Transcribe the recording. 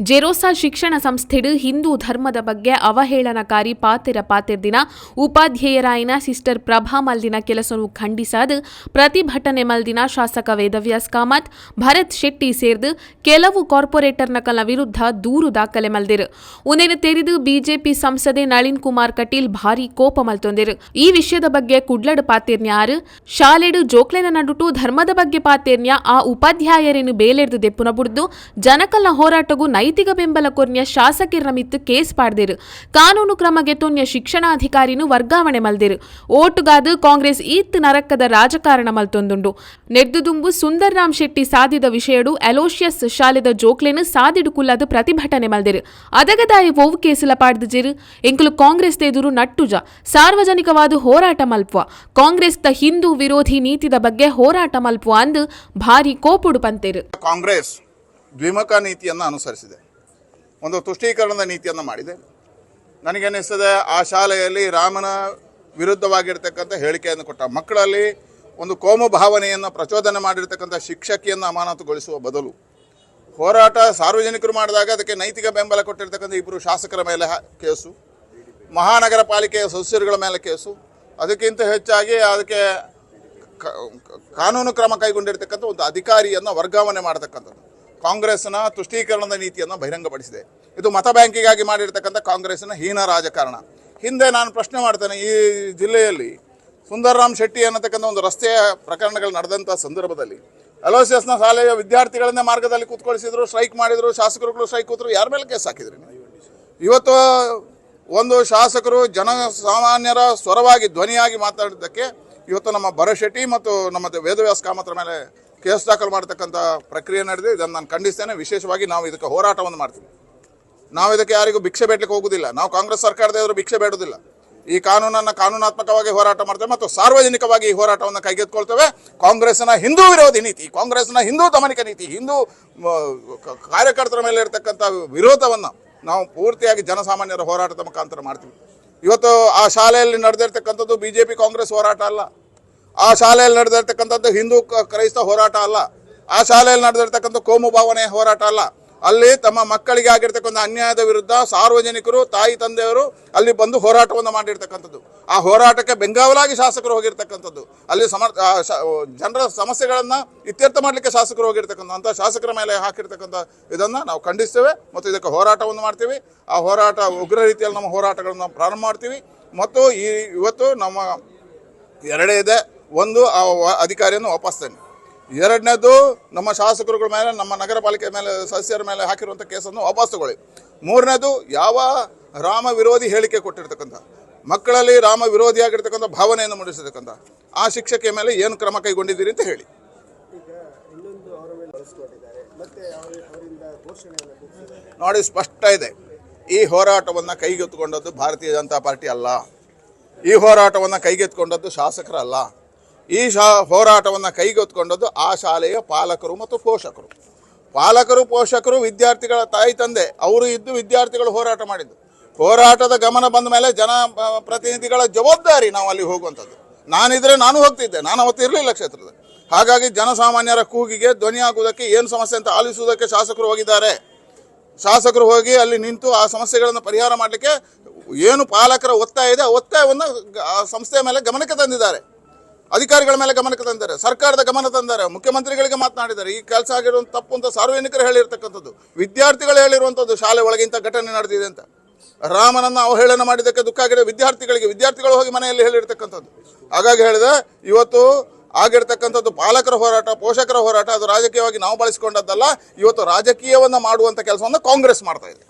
ಜೆರೋಸಾ ಶಿಕ್ಷಣ ಸಂಸ್ಥೆಡು ಹಿಂದೂ ಧರ್ಮದ ಬಗ್ಗೆ ಅವಹೇಳನಕಾರಿ ಪಾತೆರ ದಿನ ಉಪಾಧ್ಯೇಯರಾಯಿನ ಸಿಸ್ಟರ್ ಪ್ರಭಾ ಮಲ್ದಿನ ಕೆಲಸವನ್ನು ಖಂಡಿಸಾದ ಪ್ರತಿಭಟನೆ ಮಲ್ದಿನ ಶಾಸಕ ವೇದವ್ಯಾಸ್ ಕಾಮತ್, ಭರತ್ ಶೆಟ್ಟಿ ಸೇರ್ದು ಕೆಲವು ಕಾರ್ಪೊರೇಟರ್ನ ಕಲ ವಿರುದ್ಧ ದೂರು ದಾಖಲೆ ಮಲ್ದಿರು. ಉನೇನು ತೆರೆದು ಬಿಜೆಪಿ ಸಂಸದೆ ನಳಿನ್ ಕುಮಾರ್ ಕಟೀಲ್ ಭಾರಿ ಕೋಪ ಮಲ್ತೊಂದಿರು. ಈ ವಿಷಯದ ಬಗ್ಗೆ ಕುಡ್ಲಡ್ ಪಾತೆರ್ನ್ಯ ಆರು ಶಾಲೆಡು ಜೋಕ್ಲೆನ ನಡುಟು ಧರ್ಮದ ಬಗ್ಗೆ ಪಾತೆರ್ನ್ಯ, ಆ ಉಪಾಧ್ಯಾಯರೇನು ಬೇಲೆರ್ದು ದೆಪ್ಪುನ ಬುಡ್ದು ಜನಕಲ್ನ ಹೋರಾಟಗೂ ನೈತಿಕ ಬೆಂಬಲ ಕೊರ್ನ್ಯ ಶಾಸಕಿ ರಮಿತ್ ಕೇಸ್ ಪಾಡ್ದಿರು. ಕಾನೂನು ಕ್ರಮಗೆ ತೊನ್ಯ ಶಿಕ್ಷಣಾಧಿಕಾರಿನು ವರ್ಗಾವಣೆ ಮಲ್ದಿರು. ಓಟುಗಾದು ಕಾಂಗ್ರೆಸ್ ಈತ್ ನರಕದ ರಾಜಕಾರಣ ಮಲ್ತೊಂದುಂಡು. ನೆರ್ದುದುಂಬು ಸುಂದರ್ ರಾಮ್ ಶೆಟ್ಟಿ ಸಾದಿದ ವಿಷಯಡು ಅಲೋಷಿಯಸ್ ಶಾಲೆದ ಜೋಕ್ಲೆನು ಸಾದಿಡು ಕುಲ್ಲದ ಪ್ರತಿಭಟನೆ ಮಲ್ದಿರು. ಅದಗದಾಯಿ ಓವು ಕೇಸುಲ ಪಾಡ್ದಿರು ಎಂಕುಲು ಕಾಂಗ್ರೆಸ್ ಎದುರು ನಟ್ಟುಜ. ಸಾರ್ವಜನಿಕವಾದ ಹೋರಾಟ ಮಲ್ಪುವ. ಕಾಂಗ್ರೆಸ್ ತ ಹಿಂದೂ ವಿರೋಧಿ ನೀತಿದ ಬಗ್ಗೆ ಹೋರಾಟ ಮಲ್ಪುವ ಅಂದು ಭಾರಿ ಕೋಪುಡು ಪಂತೆರು ಕಾಂಗ್ರೆಸ್ ದ್ವಿಮುಖ ನೀತಿಯನ್ನು ಅನುಸರಿಸಿದೆ. ಒಂದು ತುಷ್ಟೀಕರಣದ ನೀತಿಯನ್ನು ಮಾಡಿದೆ. ನನಗನ್ನಿಸ್ತದೆ ಆ ಶಾಲೆಯಲ್ಲಿ ರಾಮನ ವಿರುದ್ಧವಾಗಿರ್ತಕ್ಕಂಥ ಹೇಳಿಕೆಯನ್ನು ಕೊಟ್ಟ ಮಕ್ಕಳಲ್ಲಿ ಒಂದು ಕೋಮು ಭಾವನೆಯನ್ನು ಪ್ರಚೋದನೆ ಮಾಡಿರ್ತಕ್ಕಂಥ ಶಿಕ್ಷಕಿಯನ್ನು ಅಮಾನತುಗೊಳಿಸುವ ಬದಲು ಹೋರಾಟ ಸಾರ್ವಜನಿಕರು ಮಾಡಿದಾಗ ಅದಕ್ಕೆ ನೈತಿಕ ಬೆಂಬಲ ಕೊಟ್ಟಿರ್ತಕ್ಕಂಥ ಇಬ್ಬರು ಶಾಸಕರ ಮೇಲೆ ಕೇಸು, ಮಹಾನಗರ ಪಾಲಿಕೆಯ ಸದಸ್ಯರುಗಳ ಮೇಲೆ ಕೇಸು, ಅದಕ್ಕಿಂತ ಹೆಚ್ಚಾಗಿ ಅದಕ್ಕೆ ಕಾನೂನು ಕ್ರಮ ಕೈಗೊಂಡಿರ್ತಕ್ಕಂಥ ಒಂದು ಅಧಿಕಾರಿಯನ್ನು ವರ್ಗಾವಣೆ ಮಾಡತಕ್ಕಂಥದ್ದು. ಕಾಂಗ್ರೆಸ್ನ ತುಷ್ಟೀಕರಣದ ನೀತಿಯನ್ನು ಬಹಿರಂಗಪಡಿಸಿದೆ. ಇದು ಮತ ಬ್ಯಾಂಕಿಗಾಗಿ ಮಾಡಿರ್ತಕ್ಕಂಥ ಕಾಂಗ್ರೆಸ್ನ ಹೀನ ರಾಜಕಾರಣ. ಹಿಂದೆ ನಾನು ಪ್ರಶ್ನೆ ಮಾಡ್ತೇನೆ, ಈ ಜಿಲ್ಲೆಯಲ್ಲಿ ಸುಂದರರಾಮ್ ಶೆಟ್ಟಿ ಅನ್ನತಕ್ಕಂಥ ಒಂದು ರಸ್ತೆಯ ಪ್ರಕರಣಗಳು ನಡೆದಂಥ ಸಂದರ್ಭದಲ್ಲಿ ಅಲೋಸಿಯಸ್ನ ಶಾಲೆಯ ವಿದ್ಯಾರ್ಥಿಗಳನ್ನೇ ಮಾರ್ಗದಲ್ಲಿ ಕೂತ್ಕೊಳಿಸಿದ್ರು, ಸ್ಟ್ರೈಕ್ ಮಾಡಿದರು, ಶಾಸಕರುಗಳು ಸ್ಟ್ರೈಕ್ ಕೂತರು, ಯಾರ ಮೇಲೆ ಕೇಸ್ ಹಾಕಿದ್ರಿ ಇವತ್ತು ಒಂದು ಶಾಸಕರು ಜನಸಾಮಾನ್ಯರ ಸ್ವರವಾಗಿ ಧ್ವನಿಯಾಗಿ ಮಾತಾಡಿದ್ದಕ್ಕೆ ಇವತ್ತು ನಮ್ಮ ಭರಶೆಟ್ಟಿ ಮತ್ತು ನಮ್ಮ ವೇದವ್ಯಾಸ ಕಾಮತ್ರ ಮೇಲೆ ಕೇಸ್ ದಾಖಲು ಮಾಡತಕ್ಕಂಥ ಪ್ರಕ್ರಿಯೆ ನಡೆದಿದೆ. ಇದನ್ನು ನಾನು ಖಂಡಿಸ್ತೇನೆ. ವಿಶೇಷವಾಗಿ ನಾವು ಇದಕ್ಕೆ ಹೋರಾಟವನ್ನು ಮಾಡ್ತೀವಿ. ನಾವು ಇದಕ್ಕೆ ಯಾರಿಗೂ ಭಿಕ್ಷೆ ಬೇಡಲಿಕ್ಕೆ ಹೋಗುವುದಿಲ್ಲ ನಾವು ಕಾಂಗ್ರೆಸ್ ಸರ್ಕಾರದ ಭಿಕ್ಷೆ ಬೇಡುವುದಿಲ್ಲ ಈ ಕಾನೂನನ್ನು ಕಾನೂನಾತ್ಮಕವಾಗಿ ಹೋರಾಟ ಮಾಡ್ತೇವೆ ಮತ್ತು ಸಾರ್ವಜನಿಕವಾಗಿ ಈ ಹೋರಾಟವನ್ನು ಕೈಗೆತ್ತಿಕೊಳ್ತೇವೆ. ಕಾಂಗ್ರೆಸ್ನ ಹಿಂದೂ ವಿರೋಧಿ ನೀತಿ ಕಾಂಗ್ರೆಸ್ನ ಹಿಂದೂ ದಮನಿಕ ನೀತಿ, ಹಿಂದೂ ಕಾರ್ಯಕರ್ತರ ಮೇಲೆ ಇರತಕ್ಕಂಥ ವಿರೋಧವನ್ನು ನಾವು ಪೂರ್ತಿಯಾಗಿ ಜನಸಾಮಾನ್ಯರ ಹೋರಾಟದ ಮುಖಾಂತರ ಮಾಡ್ತೀವಿ. ಇವತ್ತು ಆ ಶಾಲೆಯಲ್ಲಿ ನಡೆದಿರ್ತಕ್ಕಂಥದ್ದು ಬಿ ಜೆ ಪಿ ಕಾಂಗ್ರೆಸ್ ಹೋರಾಟ ಅಲ್ಲ. ಆ ಶಾಲೆಯಲ್ಲಿ ನಡೆದಿರ್ತಕ್ಕಂಥದ್ದು ಹಿಂದೂ ಕ್ರೈಸ್ತ ಹೋರಾಟ ಅಲ್ಲ. ಆ ಶಾಲೆಯಲ್ಲಿ ನಡೆದಿರ್ತಕ್ಕಂಥ ಕೋಮು ಭಾವನೆ ಹೋರಾಟ ಅಲ್ಲ. ಅಲ್ಲಿ ತಮ್ಮ ಮಕ್ಕಳಿಗೆ ಆಗಿರ್ತಕ್ಕಂಥ ಅನ್ಯಾಯದ ವಿರುದ್ಧ ಸಾರ್ವಜನಿಕರು, ತಾಯಿ ತಂದೆಯವರು ಅಲ್ಲಿ ಬಂದು ಹೋರಾಟವನ್ನು ಮಾಡಿರ್ತಕ್ಕಂಥದ್ದು. ಆ ಹೋರಾಟಕ್ಕೆ ಬೆಂಗಾವಲಾಗಿ ಶಾಸಕರು ಹೋಗಿರ್ತಕ್ಕಂಥದ್ದು. ಅಲ್ಲಿ ಸಮ ಜನರ ಸಮಸ್ಯೆಗಳನ್ನು ಇತ್ಯರ್ಥ ಮಾಡಲಿಕ್ಕೆ ಶಾಸಕರು ಹೋಗಿರ್ತಕ್ಕಂಥ ಶಾಸಕರ ಮೇಲೆ ಹಾಕಿರ್ತಕ್ಕಂಥ ಇದನ್ನು ನಾವು ಖಂಡಿಸ್ತೇವೆ ಮತ್ತು ಇದಕ್ಕೆ ಹೋರಾಟವನ್ನು ಮಾಡ್ತೀವಿ. ಆ ಹೋರಾಟ ಉಗ್ರ ರೀತಿಯಲ್ಲಿ ನಮ್ಮ ಹೋರಾಟಗಳನ್ನು ಪ್ರಾರಂಭ ಮಾಡ್ತೀವಿ. ಮತ್ತು ಈ ಇವತ್ತು ನಮ್ಮ ಎರಡೇ ಇದೆ. ಒಂದು ಆ ಅಧಿಕಾರಿಯನ್ನು ವಾಪಸ್ತೇನೆ ಎರಡನೇದು ನಮ್ಮ ಶಾಸಕರುಗಳ ಮೇಲೆ ನಮ್ಮ ನಗರ ಪಾಲಿಕೆ ಮೇಲೆ ಸದಸ್ಯರ ಮೇಲೆ ಹಾಕಿರುವಂಥ ಕೇಸನ್ನು ವಾಪಸ್ ತಗೊಳ್ಳಿ. ಮೂರನೇದು ಯಾವ ರಾಮ ವಿರೋಧಿ ಹೇಳಿಕೆ ಕೊಟ್ಟಿರ್ತಕ್ಕಂಥ ಮಕ್ಕಳಲ್ಲಿ ರಾಮ ವಿರೋಧಿಯಾಗಿರ್ತಕ್ಕಂಥ ಭಾವನೆಯನ್ನು ಮೂಡಿಸಿರ್ತಕ್ಕಂಥ ಆ ಶಿಕ್ಷಕಿಯ ಮೇಲೆ ಏನು ಕ್ರಮ ಕೈಗೊಂಡಿದ್ದೀರಿ ಅಂತ ಹೇಳಿ. ನೋಡಿ ಸ್ಪಷ್ಟ ಇದೆ. ಈ ಹೋರಾಟವನ್ನು ಕೈಗೆತ್ತಿಕೊಂಡದ್ದು ಭಾರತೀಯ ಜನತಾ ಪಾರ್ಟಿ ಅಲ್ಲ. ಈ ಹೋರಾಟವನ್ನು ಕೈಗೆತ್ತಿಕೊಂಡದ್ದು ಶಾಸಕರಲ್ಲ. ಈ ಶಾ ಹೋರಾಟವನ್ನು ಕೈಗೆತ್ತಿಕೊಂಡದ್ದು ಆ ಶಾಲೆಯ ಪಾಲಕರು ಮತ್ತು ಪೋಷಕರು. ಪಾಲಕರು, ಪೋಷಕರು, ವಿದ್ಯಾರ್ಥಿಗಳ ತಾಯಿ, ತಂದೆ, ಅವರು ಇದ್ದು ವಿದ್ಯಾರ್ಥಿಗಳು ಹೋರಾಟ ಮಾಡಿದ್ದು. ಹೋರಾಟದ ಗಮನ ಬಂದ ಮೇಲೆ ಜನ ಪ್ರತಿನಿಧಿಗಳ ಜವಾಬ್ದಾರಿ ನಾವು ಅಲ್ಲಿ ಹೋಗುವಂಥದ್ದು. ನಾನಿದ್ರೆ ನಾನು ಹೋಗ್ತಿದ್ದೆ, ನಾನು ಅವತ್ತು ಇರಲಿಲ್ಲ ಕ್ಷೇತ್ರದ ಹಾಗಾಗಿ ಜನಸಾಮಾನ್ಯರ ಕೂಗಿಗೆ ಧ್ವನಿ ಧ್ವನಿಯಾಗುವುದಕ್ಕೆ ಏನು ಸಮಸ್ಯೆ ಅಂತ ಆಲಿಸುವುದಕ್ಕೆ ಶಾಸಕರು ಹೋಗಿದ್ದಾರೆ. ಶಾಸಕರು ಹೋಗಿ ಅಲ್ಲಿ ನಿಂತು ಆ ಸಮಸ್ಯೆಗಳನ್ನು ಪರಿಹಾರ ಮಾಡಲಿಕ್ಕೆ ಏನು ಪಾಲಕರ ಒತ್ತಾಯ ಇದೆ, ಆ ಒತ್ತಾಯವನ್ನು ಸಂಸ್ಥೆಯ ಮೇಲೆ ಗಮನಕ್ಕೆ ತಂದಿದ್ದಾರೆ. ಅಧಿಕಾರಿಗಳ ಮೇಲೆ ಗಮನಕ್ಕೆ ತಂದಿದ್ದಾರೆ ಸರ್ಕಾರದ ಗಮನ ತಂದಾರೆ, ಮುಖ್ಯಮಂತ್ರಿಗಳಿಗೆ ಮಾತನಾಡಿದ್ದಾರೆ ಈ ಕೆಲಸ ಆಗಿರುವಂಥ ತಪ್ಪು ಅಂತ ಸಾರ್ವಜನಿಕರು ಹೇಳಿರ್ತಕ್ಕಂಥದ್ದು, ವಿದ್ಯಾರ್ಥಿಗಳು ಹೇಳಿರುವಂಥದ್ದು ಶಾಲೆ ಒಳಗೆ ಇಂಥ ಘಟನೆ ನಡೆದಿದೆ ಅಂತ. ರಾಮನನ್ನು ಅವಹೇಳನ ಮಾಡಿದ್ದಕ್ಕೆ ದುಃಖ ಆಗಿದೆ, ವಿದ್ಯಾರ್ಥಿಗಳಿಗೆ, ವಿದ್ಯಾರ್ಥಿಗಳು ಹೋಗಿ ಮನೆಯಲ್ಲಿ ಹೇಳಿರ್ತಕ್ಕಂಥದ್ದು. ಹಾಗಾಗಿ ಹೇಳಿದೆ, ಇವತ್ತು ಆಗಿರ್ತಕ್ಕಂಥದ್ದು ಪಾಲಕರ ಹೋರಾಟ, ಪೋಷಕರ ಹೋರಾಟ, ಅದು ರಾಜಕೀಯವಾಗಿ ನಾವು ಬಳಸಿಕೊಂಡದ್ದಲ್ಲ, ಇವತ್ತು ರಾಜಕೀಯವನ್ನು ಮಾಡುವಂಥ ಕೆಲಸವನ್ನು ಕಾಂಗ್ರೆಸ್ ಮಾಡ್ತಾ ಇದೆ.